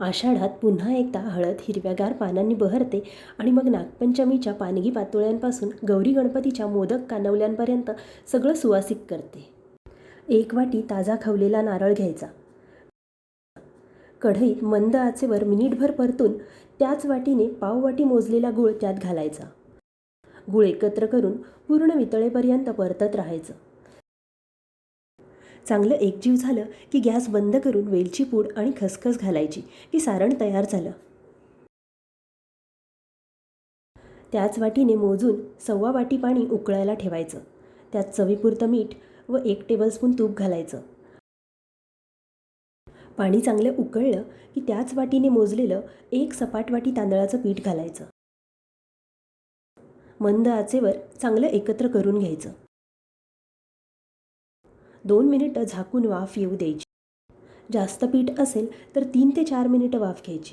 आषाढात पुन्हा एकदा हळद हिरव्यागार पानांनी बहरते आणि मग नागपंचमीच्या पानगी पातोळ्यांपासून गौरी गणपतीच्या मोदक कानवल्यांपर्यंत सगळं सुवासिक करते. एक वाटी ताजा खवलेला नारळ घ्यायचा. कढईत मंद आचेवर मिनिटभर परतून त्याच वाटीने पाववाटी मोजलेला गूळ त्यात घालायचा. गूळ एकत्र करून पूर्ण वितळेपर्यंत परतत राहायचं. चांगलं एकजीव झालं की गॅस बंद करून वेलची पूड आणि खसखस घालायची की सारण तयार झालं. त्याच वाटीने मोजून सव्वा वाटी पाणी उकळायला ठेवायचं. त्यात चवीपुरतं मीठ व एक टेबलस्पून तूप घालायचं. पाणी चांगलं उकळलं की त्याच वाटीने मोजलेलं एक सपाट वाटी तांदळाचं पीठ घालायचं. मंद आचेवर चांगलं एकत्र करून घ्यायचं. दोन मिनिटं झाकून वाफ येऊ द्यायची. जास्त पीठ असेल तर तीन ते चार मिनिटं वाफ घ्यायची.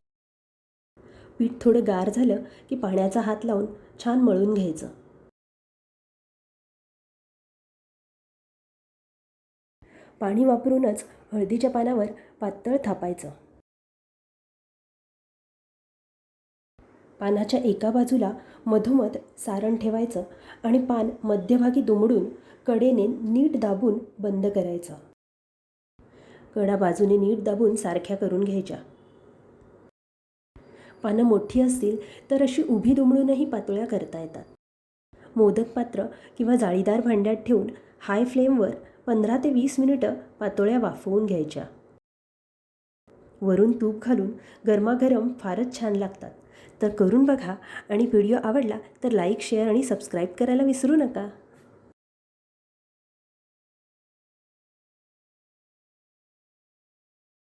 पीठ थोडं गार झालं की पाण्याचा हात लावून छान मळून घ्यायचं. पाणी वापरूनच हळदीच्या पानावर पातळ थापायचं. पानाच्या एका बाजूला मधोमध सारण ठेवायचं आणि पान मध्यभागी दुमडून कडेने नीट दाबून बंद करायचं. कडा बाजूने नीट दाबून सारख्या करून घ्यायच्या. पानं मोठी असतील तर अशी उभी दुमडूनही पातोळ्या करता येतात. मोदक पात्र किंवा जाळीदार भांड्यात ठेवून हाय फ्लेमवर पंधरा ते वीस मिनिटं पातोळ्या वाफवून घ्यायच्या. वरून तूप घालून गरमागरम फारच छान लागतात. तर करून बघा आणि व्हिडिओ आवडला तर लाईक शेअर आणि सबस्क्राईब करायला विसरू नका.